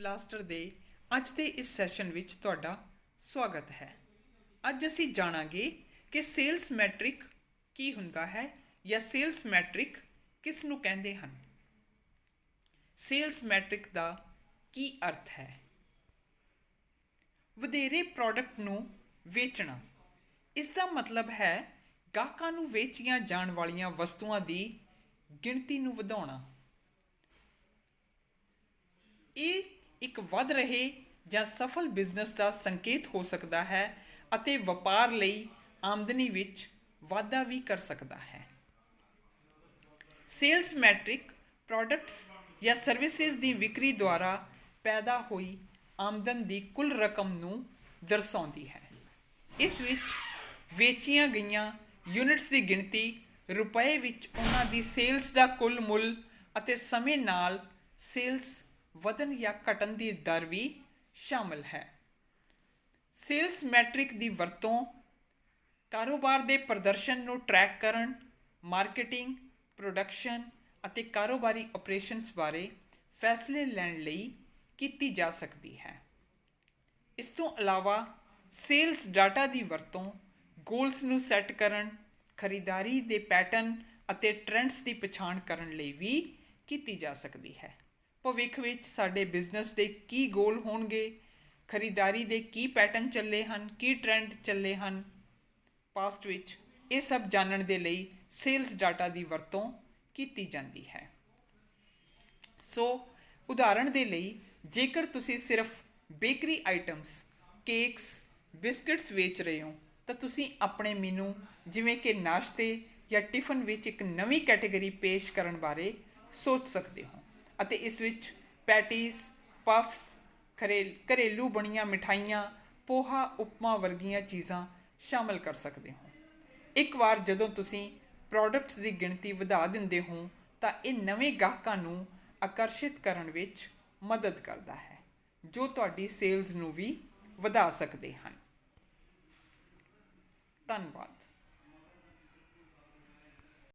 Blaster ਦੇ ਅੱਜ ਦੇ ਇਸ ਸੈਸ਼ਨ ਵਿੱਚ ਤੁਹਾਡਾ ਸਵਾਗਤ ਹੈ। ਅੱਜ ਅਸੀਂ ਜਾਣਾਂਗੇ ਕਿ ਸੇਲਸ ਮੈਟ੍ਰਿਕ ਕੀ ਹੁੰਦਾ ਹੈ ਜਾਂ ਸੇਲਸ ਮੈਟ੍ਰਿਕ ਕਿਸ ਨੂੰ ਕਹਿੰਦੇ ਹਨ। ਸੇਲਸ ਮੈਟ੍ਰਿਕ ਦਾ ਕੀ ਅਰਥ ਹੈ? ਵਧੇਰੇ ਪ੍ਰੋਡਕਟ ਨੂੰ ਵੇਚਣਾ। ਇਸ ਦਾ ਮਤਲਬ ਹੈ ਗਾਹਕਾਂ ਨੂੰ ਵੇਚੀਆਂ ਜਾਣ ਵਾਲੀਆਂ ਵਸਤੂਆਂ ਦੀ ਗਿਣਤੀ ਨੂੰ ਵਧਾਉਣਾ। ਇਹ ਇੱਕ ਵੱਧ ਰਹੇ ਜਾਂ ਸਫਲ ਬਿਜ਼ਨਸ ਦਾ ਸੰਕੇਤ ਹੋ ਸਕਦਾ ਹੈ ਅਤੇ ਵਪਾਰ ਲਈ ਆਮਦਨੀ ਵਿੱਚ ਵਾਧਾ ਵੀ ਕਰ ਸਕਦਾ ਹੈ। ਸੇਲਸ ਮੈਟ੍ਰਿਕ ਪ੍ਰੋਡਕਟਸ ਜਾਂ ਸਰਵਿਸਿਜ਼ ਦੀ ਵਿਕਰੀ ਦੁਆਰਾ ਪੈਦਾ ਹੋਈ ਆਮਦਨ ਦੀ ਕੁੱਲ ਰਕਮ ਨੂੰ ਦਰਸਾਉਂਦੀ ਹੈ। ਇਸ ਵਿੱਚ ਵੇਚੀਆਂ ਗਈਆਂ ਯੂਨਿਟਸ ਦੀ ਗਿਣਤੀ ਰੁਪਏ ਵਿੱਚ ਉਹਨਾਂ ਦੀ ਸੇਲਸ ਦਾ ਕੁੱਲ ਮੁੱਲ ਅਤੇ ਸਮੇਂ ਨਾਲ ਸੇਲਸ ਵਧਣ ਜਾਂ ਘਟਣ ਦੀ ਦਰ ਵੀ ਸ਼ਾਮਲ ਹੈ। ਸੇਲਸ ਮੈਟ੍ਰਿਕ ਦੀ ਵਰਤੋਂ ਕਾਰੋਬਾਰ ਦੇ ਪ੍ਰਦਰਸ਼ਨ ਨੂੰ ਟਰੈਕ ਕਰਨ, ਮਾਰਕੀਟਿੰਗ ਪ੍ਰੋਡਕਸ਼ਨ ਅਤੇ ਕਾਰੋਬਾਰੀ ਆਪਰੇਸ਼ਨਸ ਬਾਰੇ ਫੈਸਲੇ ਲੈਣ ਲਈ ਕੀਤੀ ਜਾ ਸਕਦੀ ਹੈ। ਇਸ ਤੋਂ ਇਲਾਵਾ ਸੇਲਸ ਡਾਟਾ ਦੀ ਵਰਤੋਂ ਗੋਲਸ ਨੂੰ ਸੈੱਟ ਕਰਨ, ਖਰੀਦਦਾਰੀ ਦੇ ਪੈਟਰਨ ਅਤੇ ਟ੍ਰੈਂਡਸ ਦੀ ਪਛਾਣ ਕਰਨ ਲਈ ਵੀ ਕੀਤੀ ਜਾ ਸਕਦੀ ਹੈ। ਭਵਿੱਖ ਵਿੱਚ ਸਾਡੇ ਬਿਜ਼ਨਸ ਦੇ ਕੀ ਗੋਲ ਹੋਣਗੇ? ਖਰੀਦਦਾਰੀ ਦੇ ਕੀ ਪੈਟਰਨ ਚੱਲੇ ਹਨ? ਕੀ ਟ੍ਰੈਂਡ ਚੱਲੇ ਹਨ? ਪਾਸਟ ਵਿੱਚ ਇਹ ਸਭ ਜਾਣਨ ਦੇ ਲਈ ਸੇਲਸ ਡਾਟਾ ਦੀ ਵਰਤੋਂ ਕੀਤੀ ਜਾਂਦੀ ਹੈ। ਸੋ ਉਦਾਹਰਣ ਦੇ ਲਈ, ਜੇਕਰ ਤੁਸੀਂ ਸਿਰਫ ਬੇਕਰੀ ਆਈਟਮਸ ਕੇਕਸ ਬਿਸਕਟਸ ਵੇਚ ਰਹੇ ਹੋ, ਤਾਂ ਤੁਸੀਂ ਆਪਣੇ ਮੀਨੂ ਜਿਵੇਂ ਕਿ ਨਾਸ਼ਤੇ ਜਾਂ ਟਿਫਨ ਵਿੱਚ ਇੱਕ ਨਵੀਂ ਕੈਟਾਗਰੀ ਪੇਸ਼ ਕਰਨ ਬਾਰੇ ਸੋਚ ਸਕਦੇ ਹੋ। ਅਤੇ ਇਸ ਵਿੱਚ ਪੈਟੀਜ਼ ਪਫਸ, ਘਰੇਲ, ਘਰੇਲੂ ਬਣੀਆਂ ਮਿਠਾਈਆਂ, ਪੋਹਾ, ਉਪਮਾ ਵਰਗੀਆਂ ਚੀਜ਼ਾਂ ਸ਼ਾਮਲ ਕਰ ਸਕਦੇ ਹੋ। ਇੱਕ ਵਾਰ ਜਦੋਂ ਤੁਸੀਂ ਪ੍ਰੋਡਕਟਸ ਦੀ ਗਿਣਤੀ ਵਧਾ ਦਿੰਦੇ ਹੋ, ਤਾਂ ਇਹ ਨਵੇਂ ਗਾਹਕਾਂ ਨੂੰ ਆਕਰਸ਼ਿਤ ਕਰਨ ਵਿੱਚ ਮਦਦ ਕਰਦਾ ਹੈ, ਜੋ ਤੁਹਾਡੀ ਸੇਲਸ ਨੂੰ ਵੀ ਵਧਾ ਸਕਦੇ ਹਨ। ਧੰਨਵਾਦ।